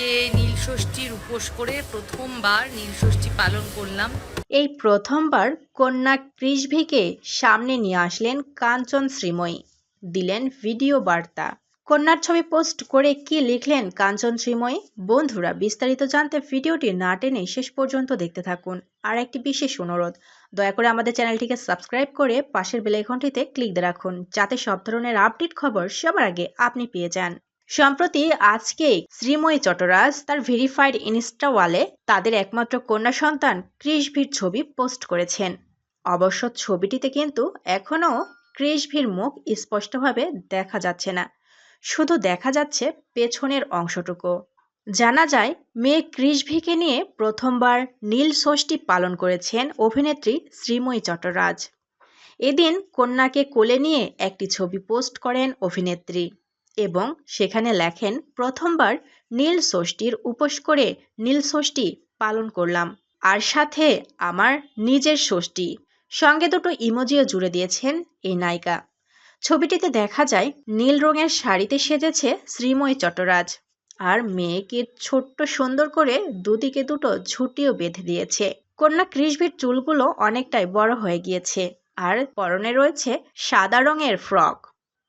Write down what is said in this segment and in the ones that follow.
আজকে নীলষষ্ঠীর উপোস করে প্রথমবার নীলষষ্ঠী পালন করলাম। এই প্রথমবার কন্যা কৃষভিকে সামনে নিয়ে আসলেন কাঞ্চন শ্রীময়ী। দিলেন ভিডিও বার্তা। কন্যার ছবি পোস্ট করে কি লিখলেন কাঞ্চন শ্রীময়ী? বন্ধুরা, বিস্তারিত জানতে ভিডিওটি না টেনে শেষ পর্যন্ত দেখতে থাকুন। আর একটি বিশেষ অনুরোধ, দয়া করে আমাদের চ্যানেলটিকে সাবস্ক্রাইব করে পাশের বেলাইকনটিতে ক্লিক দিয়ে রাখুন, যাতে সব ধরনের আপডেট খবর সবার আগে আপনি পেয়ে যান। সম্প্রতি আজকে শ্রীময়ী চটরাজ তার ভেরিফাইড ইনস্টা ওয়ালে তাদের একমাত্র কন্যা সন্তান কৃষভির ছবি পোস্ট করেছেন। অবশ্য ছবিটিতে কিন্তু এখনও কৃষভির মুখ স্পষ্টভাবে দেখা যাচ্ছে না। শুধু দেখা যাচ্ছে পেছনের অংশটুকু। জানা যায়, মেয়ে কৃষভিকে নিয়ে প্রথমবার নীল ষষ্ঠী পালন করেছেন অভিনেত্রী শ্রীময়ী চট্টরাজ এদিন কন্যাকে কোলে নিয়ে একটি ছবি পোস্ট করেন অভিনেত্রী। এবং সেখানে লেখেন, প্রথমবার নীল ষষ্ঠীর উপোস করে নীল ষষ্ঠী পালন করলাম। আর সাথে আমার নিজের ষষ্ঠী। সঙ্গে দুটো ইমোজিও জুড়ে দিয়েছেন এই নায়িকা। ছবিটিতে দেখা যায়, নীল রঙের শাড়িতে সেজেছে শ্রীময়ী চট্টরাজ আর মেয়েকে ছোট্ট সুন্দর করে দুদিকে দুটো ঝুঁটিও বেঁধে দিয়েছে। কন্যা কৃষভির চুলগুলো অনেকটাই বড় হয়ে গিয়েছে। আর পরনে রয়েছে সাদা রঙের ফ্রক।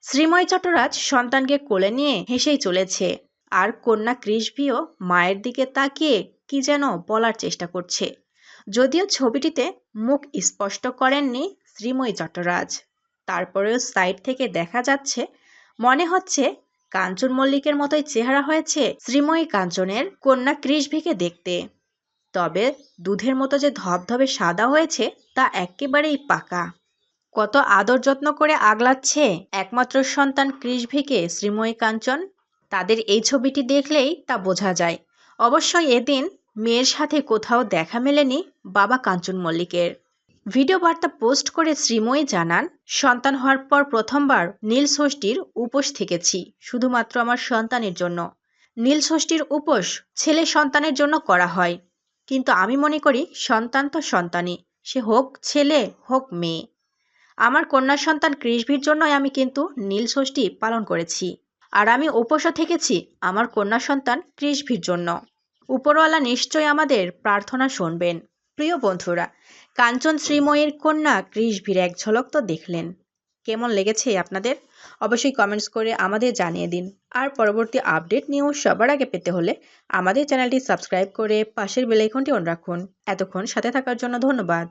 শ্রীময়ী চট্টরাজ সন্তানকে কোলে নিয়ে হেসেই চলেছে। আর কন্যা কৃষভিও মায়ের দিকে তাকিয়ে কি যেন বলার চেষ্টা করছে। যদিও ছবিটিতে মুখ স্পষ্ট করেননি শ্রীময়ী চট্টরাজ তারপরেও সাইড থেকে দেখা যাচ্ছে, মনে হচ্ছে কাঞ্চন মল্লিকের মতোই চেহারা হয়েছে শ্রীময়ী কাঞ্চনের কন্যা কৃষভিকে দেখতে। তবে দুধের মতো যে ধবধবে সাদা হয়েছে তা একেবারেই পাকা। কত আদর যত্ন করে আগলাচ্ছে? একমাত্র সন্তান কৃষভিকে শ্রীময়ী কাঞ্চন? তাদের এই ছবিটি দেখলেই তা বোঝা যায়। অবশ্যই এদিন মেয়ের সাথে কোথাও দেখা মেলেনি বাবা কাঞ্চন মল্লিকের। ভিডিও বার্তা পোস্ট করে শ্রীময়ী জানান, সন্তান হওয়ার পর প্রথমবার নীল ষষ্ঠীর উপোস থেকেছি, শুধুমাত্র আমার সন্তানের জন্য। নীল ষষ্ঠীর উপোস ছেলে সন্তানের জন্য করা হয়। কিন্তু আমি মনে করি সন্তান তো সন্তানই, সে হোক ছেলে, হোক মেয়ে। আমার কন্যা সন্তান কৃষভির জন্যই আমি কিন্তু নীল ষষ্ঠী পালন করেছি। আর আমি উপোসও থেকেছি আমার কন্যা সন্তান কৃষভির জন্য। উপরওয়ালা নিশ্চয়ই আমাদের প্রার্থনা শুনবেন। প্রিয় বন্ধুরা, কাঞ্চন শ্রীময়ীর কন্যা কৃষভির এক ঝলক তো দেখলেন। কেমন লেগেছে আপনাদের? অবশ্যই কমেন্টস করে আমাদের জানিয়ে দিন। আর পরবর্তী আপডেট নিউজ সবার আগে পেতে হলে আমাদের চ্যানেলটি সাবস্ক্রাইব করে পাশের বেলাইকনটি অন রাখুন। এতক্ষণ সাথে থাকার জন্য ধন্যবাদ।